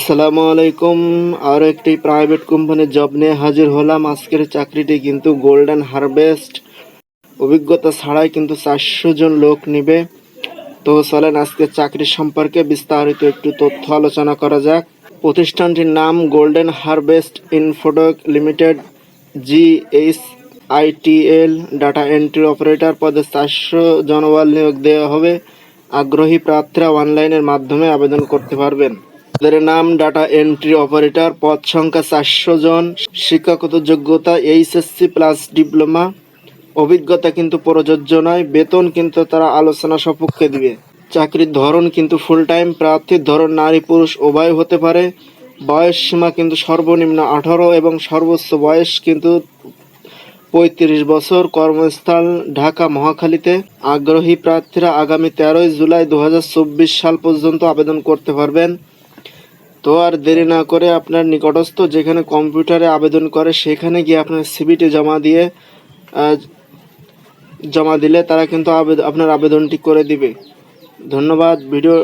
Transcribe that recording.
আসসালামু আলাইকুম। আরও একটি প্রাইভেট কোম্পানির জব নিয়ে হাজির হলাম। আজকের চাকরিটি কিন্তু গোল্ডেন হারভেস্ট অভিজ্ঞতা ছাড়াই কিন্তু চারশো জন লোক নিবে। তো চলেন আজকে চাকরি সম্পর্কে বিস্তারিত একটু তথ্য আলোচনা করা যাক। প্রতিষ্ঠানটির নাম Golden Harvest Infotech Limited G H ITL data entry operator পদে চারশো জনবল নিয়োগ দেওয়া হবে। আগ্রহী প্রার্থীরা অনলাইনের মাধ্যমে আবেদন করতে পারবেন। তাদের নাম ডাটা এন্ট্রি অপারেটর, পদ সংখ্যা চারশো জন, শিক্ষাগত যোগ্যতা এইচএসসি প্লাস ডিপ্লোমা। অভিজ্ঞতা কিন্তু প্রযোজ্য নয়, বেতন কিন্তু তারা আলোচনা সপক্ষে দিবে। চাকরির ধরন কিন্তু ফুল টাইম প্রার্থীর ধরন নারী পুরুষ উভয় হতে পারে। বয়স সীমা কিন্তু সর্বনিম্ন আঠারো এবং সর্বোচ্চ বয়স কিন্তু পঁয়ত্রিশ বছর। কর্মস্থল ঢাকা মহাখালীতে। আগ্রহী প্রার্থীরা আগামী তেরোই জুলাই দু হাজার চব্বিশ সাল পর্যন্ত আবেদন করতে পারবেন। তো আর দেরি না করে আপনার নিকটস্থ যেখানে কম্পিউটারে আবেদন করে, সেখানে গিয়ে আপনার সিবিটি জমা দিয়ে জমা দিলে তারা কিন্তু আবেদন আপনার আবেদনটি করে দিবে। ধন্যবাদ, ভিডিও